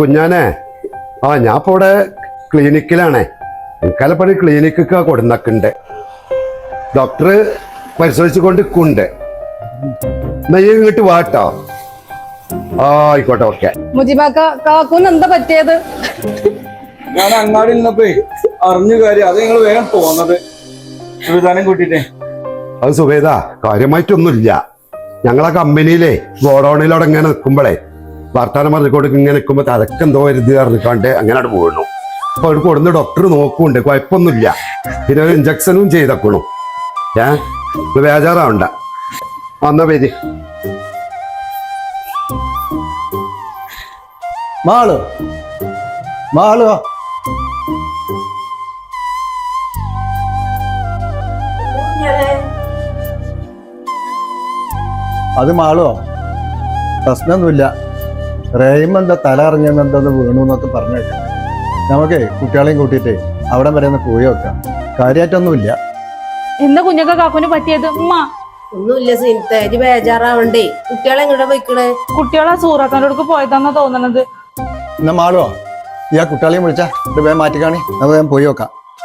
കുഞ്ഞാനെ ആ ഞാൻ ഇപ്പൊ ഇവിടെ ക്ലിനിക്കിലാണേ എനിക്കാലപ്പണി ക്ലിനിക്കൊക്കെ കൊടുന്നക്കുണ്ട് ഡോക്ടർ പരിശോധിച്ചു കൊണ്ട് നിൽക്കുന്നുണ്ട് എന്നാ ഈ ഇങ്ങോട്ട് വാട്ടോ. ആ ആയിക്കോട്ടെ ഓക്കെ. മുജിബാക്ക എന്താ പറ്റിയത്? ഞാൻ അങ്ങാടി നിന്നപ്പോ അറിഞ്ഞു കാര്യം. അത് നിങ്ങൾ വേഗം പോന്നത്. സുവിധാനം കൂട്ടിട്ടേ അത് സുബേദ കാര്യമായിട്ടൊന്നുമില്ല. ഞങ്ങളെ കമ്പനിയിലെ ഗോഡൌണിലവിടെ ഇങ്ങനെ നിൽക്കുമ്പോഴേ വർത്താനം റെക്കോർഡ് ഇങ്ങനെ നിൽക്കുമ്പോൾ അതൊക്കെ എന്തോ വരുത് പറഞ്ഞിക്കാണ്ട് അങ്ങനെ അവിടെ വീണു അപ്പൊ അവിടെ കൊടുന്ന് ഡോക്ടർ നോക്കുന്നുണ്ട് കുഴപ്പമൊന്നുമില്ല. പിന്നെ ഒരു ഇഞ്ചക്ഷനും ചെയ്തേക്കണു. ഏ? ബേജാറാവണ്ട. വന്ന പേര്. മാളോ. മാളോ. അത് മാളോ പ്രശ്നമൊന്നുമില്ല. റേയും എന്താ തല അറിഞ്ഞെന്തെന്ന് വീണു എന്നൊക്കെ പറഞ്ഞു കേട്ടു. നമുക്കേ കുട്ടികളെയും കൂട്ടിയിട്ട് അവിടെ വരെ ഒന്ന് പോയി വെക്കാം കാര്യമായിട്ടൊന്നുമില്ല എന്താ കുഞ്ഞൊക്കെ കാക്കുന് പറ്റിയത്? ഉമ്മ. ഒന്നുമില്ല സീനത്തെ ബേജാറാവണ്ടേ. കുട്ടികളെ എങ്ങോട്ടാ പോയിക്കണേ? കുട്ടികളെ സൂറത്താന്റെ അടുക്ക് പോയതാന്നാ തോന്നണത്. എന്നാ മാളുവോ? ഈ ആ കുട്ടികളെയും വിളിച്ചാ. ഇത് വേഗം മാറ്റിക്കാണി. നമുക്ക് വേഗം പോയി വെക്കാം